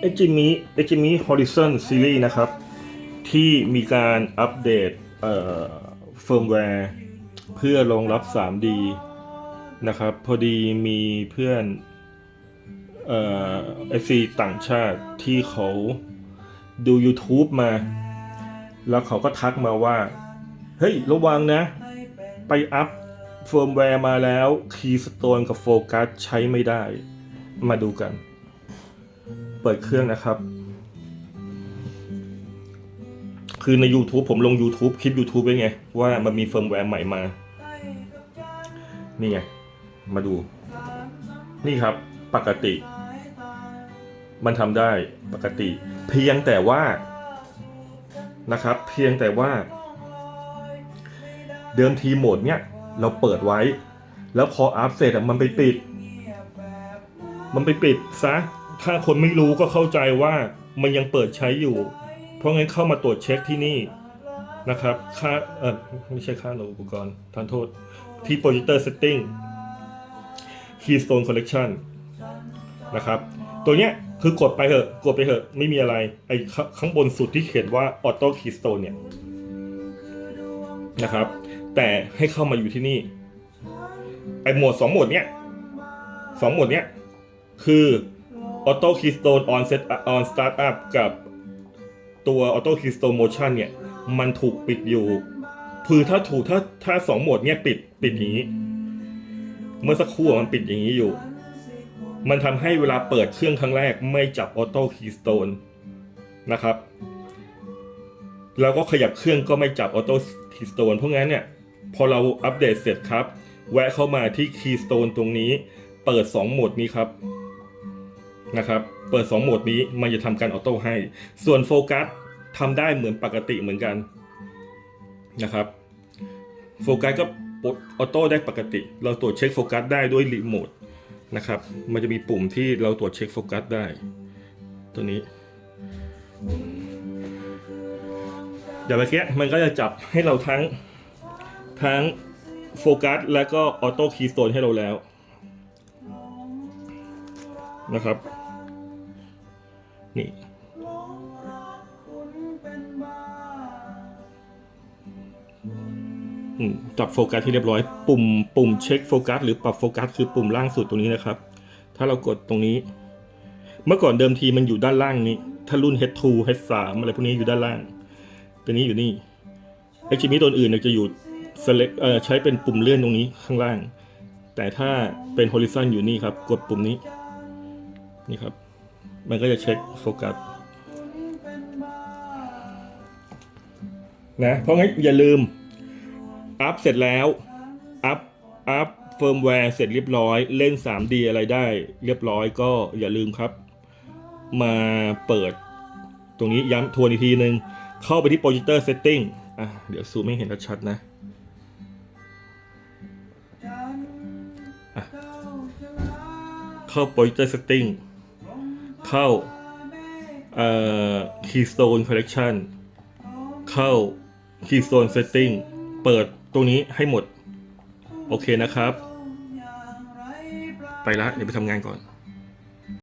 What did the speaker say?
เอจิมิเอจิมิฮอริซอนซีรีส์นะครับ ที่มีการอัปเดตเอ่อเฟิร์มแวร์เพื่อรองรับ 3D นะครับ พอดีมีเพื่อนเอ่อฟซีต่างชาติที่เขาดู YouTube มา แล้วเขาก็ทักมาว่า เฮ้ย ระวังนะ ไปอัพเฟิร์มแวร์มาแล้ว คีย์สโตนกับโฟกัสใช้ไม่ได้ มาดูกัน เปิดเครื่องนะครับ คือใน YouTube ผมลง YouTube คลิป YouTube ไว้ไง ว่ามันมีเฟิร์มแวร์ใหม่มา นี่ไง มาดู นี่ครับปกติ มันทำได้ปกติ เพียงแต่ว่านะครับ เพียงแต่ว่า เดิมทีโหมดเนี้ยเราเปิดไว้ แล้วพออัพเสร็จมันไปปิด มันไปปิดซะ ถ้าคนไม่รู้ก็เข้าใจว่ามันยังเปิดใช้อยู่ เพราะงั้นเข้ามาตรวจเช็คที่นี่นะครับ ค่าเออไม่ใช่ค่าอุปกรณ์ทานโทษ ที่ Projector Setting Keystone Collection นะครับ ตัวเนี้ยคือกดไปเถอะ กดไปเถอะ ไม่มีอะไร ไอ้ข้างบนสุดที่เขียนว่า Auto Keystone เนี่ยนะครับ แต่ให้เข้ามาอยู่ที่นี่ ไอ้หมวดสองหมวดเนี้ยสองหมวดเนี้ยคือ Auto Keystone on set on Startup กับตัว Auto Keystone Motion เนี่ยมันถูกปิดอยู่ คือถ้าถูกถ้าถ้าสองโหมดเนี้ยปิดปิดอย่างนี้ เมื่อสักครู่มันปิดอย่างนี้อยู่ มันทำให้เวลาเปิดเครื่องครั้งแรกไม่จับ Auto Keystone นะครับ แล้วก็ขยับเครื่องก็ไม่จับ Auto Keystone เพราะงั้นเนี่ยพอเราอัปเดตเสร็จครับ แวะเข้ามาที่ Keystone ตรงนี้ เปิด 2 โหมดนี้ครับ นะครับ เปิด 2 โหมดนี้มันจะทำการออโต้ให้ ส่วนโฟกัสทำได้เหมือนปกติเหมือนกันนะครับ โฟกัสก็ปดออโต้ได้ปกติ เราตรวจเช็คโฟกัสได้ด้วยรีโมทนะครับ มันจะมีปุ่มที่เราตรวจเช็คโฟกัสได้ ตัวนี้เดี๋ยวเมื่อกี้มันก็จะจับให้เราทั้งทั้งโฟกัสและก็ออโต้คีย์โซนให้เราแล้วนะครับ นี่จับโฟกัสที่เรียบร้อย ปุ่มปุ่มเช็คโฟกัสหรือปรับโฟกัสคือปุ่มล่างสุดตรงนี้นะครับ ถ้าเรากดตรงนี้ เมื่อก่อนเดิมทีมันอยู่ด้านล่างนี้ ถ้ารุ่น H2 H3 อะไรพวกนี้อยู่ด้านล่าง ตัวนี้อยู่นี่ไอชิมิตัวอื่นจะอยู่ select เอ่อใช้เป็นปุ่มเลื่อนตรงนี้ข้างล่าง แต่ถ้าเป็น horizon อยู่นี่ครับ กดปุ่มนี้ นี่ครับ มันก็จะเช็คโฟกัสนะเพราะงั้นอย่าลืม อัพเสร็จแล้ว อัพ อัพเฟิร์มแวร์เสร็จเรียบร้อย เล่น 3D อะไรได้ เรียบร้อยก็อย่าลืมครับ มาเปิด ตรงนี้ย้ำทวนอีกทีนึง เข้าไปที่ Projector Setting อะ เดี๋ยวซูมให้เห็นชัดๆนะอะเข้า Projector Setting เข้าเอ่อ Keystone Collection เข้า Keystone Setting เปิดตรงนี้ให้หมด โอเคนะครับ ไปละเดี๋ยวไปทำงานก่อน